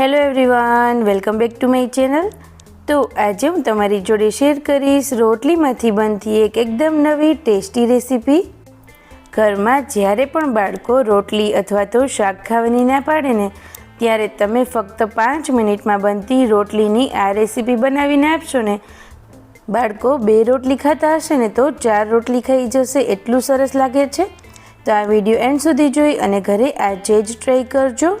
Hello everyone welcome back to my channel તો આજે હું તમારી જોડે શેર કરીશ રોટલીમાંથી બનતી એક એકદમ નવી ટેસ્ટી રેસીપી ઘરમાં જ્યારે પણ બાળકો રોટલી અથવા તો શાક ખાવાની ના પાડે ને, ત્યારે તમે ફક્ત પાંચ મિનિટમાં બનતી રોટલીની આ રેસીપી બનાવીને આપશો ને. બાળકો બે રોટલી ખાતા હશે ને તો ચાર રોટલી ખાઈ જશે, એટલું સરસ લાગે છે. તો આ વીડિયો એન્ડ સુધી જોઈ અને ઘરે આજે જ ટ્રાય કરજો.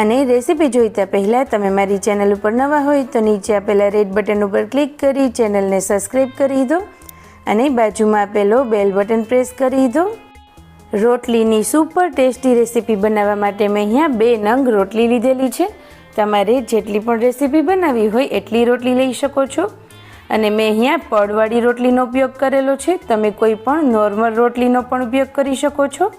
અને રેસીપી જોઈતા પહેલાં તમે મારી ચેનલ ઉપર નવા હોય તો નીચે આપેલા રેડ બટન ઉપર ક્લિક કરી ચેનલને સબસ્ક્રાઈબ કરી દો અને બાજુમાં આપેલો બેલ બટન પ્રેસ કરી દો. રોટલીની સુપર ટેસ્ટી રેસીપી બનાવવા માટે મેં અહીંયા બે નંગ રોટલી લીધેલી છે. તમારે જેટલી પણ રેસીપી બનાવવી હોય એટલી રોટલી લઈ શકો છો. અને મેં અહીંયા પડવાળી રોટલીનો ઉપયોગ કરેલો છે. તમે કોઈ પણ નોર્મલ રોટલીનો પણ ઉપયોગ કરી શકો છો.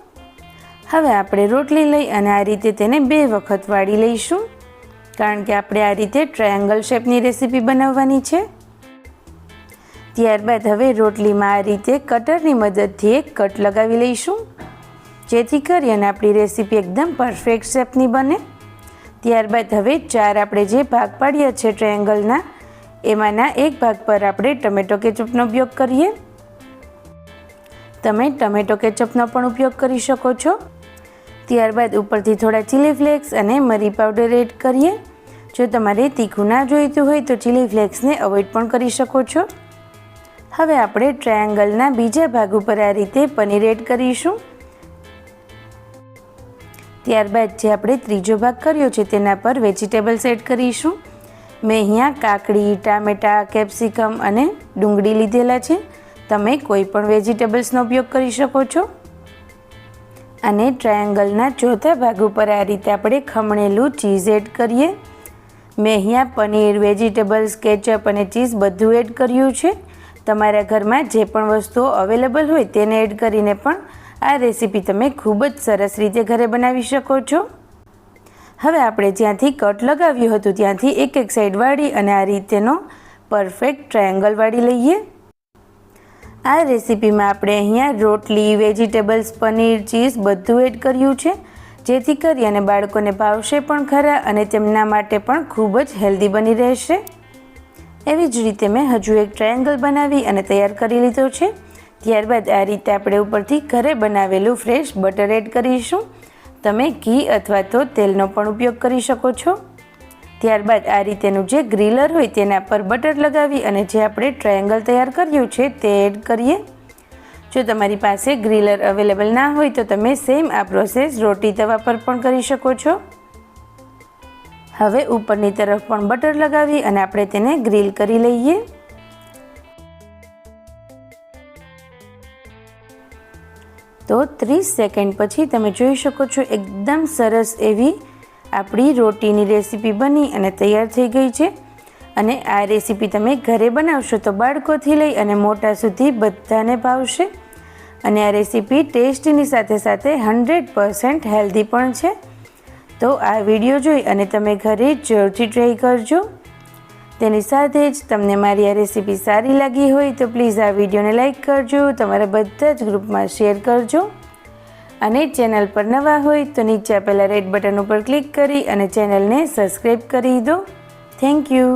હવે આપણે રોટલી લઈ અને આ રીતે તેને બે વખત વાળી લઈશું. કારણ કે આપણે આ રીતે ટ્રાયેંગલ શેપની રેસીપી બનાવવાની છે. ત્યારબાદ હવે રોટલીમાં આ રીતે કટરની મદદથી એક કટ લગાવી લઈશું. જેથી કરી અને આપણી રેસીપી એકદમ પરફેક્ટ શેપની બને. ત્યારબાદ હવે ચાર આપણે જે ભાગ પાડ્યા છે ટ્રાયેંગલના, એમાંના એક ભાગ પર આપણે ટમેટો કેચઅપનો ઉપયોગ કરીએ. તમે ટમેટો કેચઅપનો પણ ઉપયોગ કરી શકો છો. ત્યારબાદ ઉપરથી થોડા ચીલી ફ્લેક્સ અને મરી પાવડર એડ કરીએ. જો તમારે તીખું ના જોઈતું હોય તો ચીલી ફ્લેક્સને અવોઇડ પણ કરી શકો છો. હવે આપણે ટ્રાયેંગલના બીજા ભાગ ઉપર આ રીતે પનીર એડ કરીશું. ત્યારબાદ જે આપણે ત્રીજો ભાગ કર્યો છે તેના પર વેજીટેબલ્સ એડ કરીશું. મેં અહીંયા કાકડી, ટામેટાં કેપ્સિકમ અને ડુંગળી લીધેલા છે. તમે કોઈ પણ વેજીટેબલ્સનો ઉપયોગ કરી શકો છો. અને ટ્રાયેંગલના ચોથા ભાગ ઉપર આ રીતે આપણે ખમણેલું ચીઝ એડ કરીએ. મેં અહીંયા પનીર, વેજીટેબલ્સ, કેચઅપ અને ચીઝ બધું એડ કર્યું છે. તમારા ઘરમાં જે પણ વસ્તુઓ અવેલેબલ હોય તેને એડ કરીને પણ આ રેસીપી તમે ખૂબ જ સરસ રીતે ઘરે બનાવી શકો છો. હવે આપણે જ્યાંથી કટ લગાવ્યું હતું ત્યાંથી એક એક સાઈડ વાળી અને આ રીતેનો પરફેક્ટ ટ્રાયેંગલ વાળી લઈએ. આ રેસીપીમાં આપણે અહીંયા રોટલી, વેજીટેબલ્સ, પનીર, ચીઝ બધું એડ કર્યું છે. જેથી કરી અને બાળકોને ભાવશે પણ ખરા અને તેમના માટે પણ ખૂબ જ હેલ્ધી બની રહેશે. એવી જ રીતે મેં હજુ એક ટ્રાયેંગલ બનાવી અને તૈયાર કરી લીધો છે. ત્યારબાદ આ રીતે આપણે ઉપરથી ઘરે બનાવેલું ફ્રેશ બટર એડ કરીશું. તમે ઘી અથવા તો તેલનો પણ ઉપયોગ કરી શકો છો. ત્યારબાદ આ રીતેનું જે ગ્રીલર હોય તેના પર બટર લગાવી અને જે આપણે ટ્રાયેંગલ તૈયાર કર્યું છે તે એડ કરીએ. જો તમારી પાસે ગ્રીલર અવેલેબલ ના હોય તો તમે સેમ આ પ્રોસેસ રોટી તવા પર પણ કરી શકો છો. હવે ઉપરની તરફ પણ બટર લગાવી અને આપણે તેને ગ્રીલ કરી લઈએ. તો ત્રીસ સેકન્ડ પછી તમે જોઈ શકો છો એકદમ સરસ એવી આપણી રોટીની રેસીપી બની અને તૈયાર થઈ ગઈ છે. અને આ રેસીપી તમે ઘરે બનાવશો તો બાળકોથી લઈ અને મોટા સુધી બધાને ભાવશે. અને આ રેસીપી ટેસ્ટની સાથે સાથે હંડ્રેડ પર્સન્ટ હેલ્ધી પણ છે. તો આ વીડિયો જોઈ અને તમે ઘરે જરૂરથી ટ્રાય કરજો. તેની સાથે જ તમને મારી આ રેસીપી સારી લાગી હોય તો પ્લીઝ આ વિડીયોને લાઇક કરજો, તમારા બધા જ ગ્રુપમાં શેર કરજો. અને ચેનલ પર નવા હોય તો નીચે આપેલા રેડ બટન ઉપર ક્લિક કરી અને ચેનલને સબસ્ક્રાઈબ કરી દો. Thank you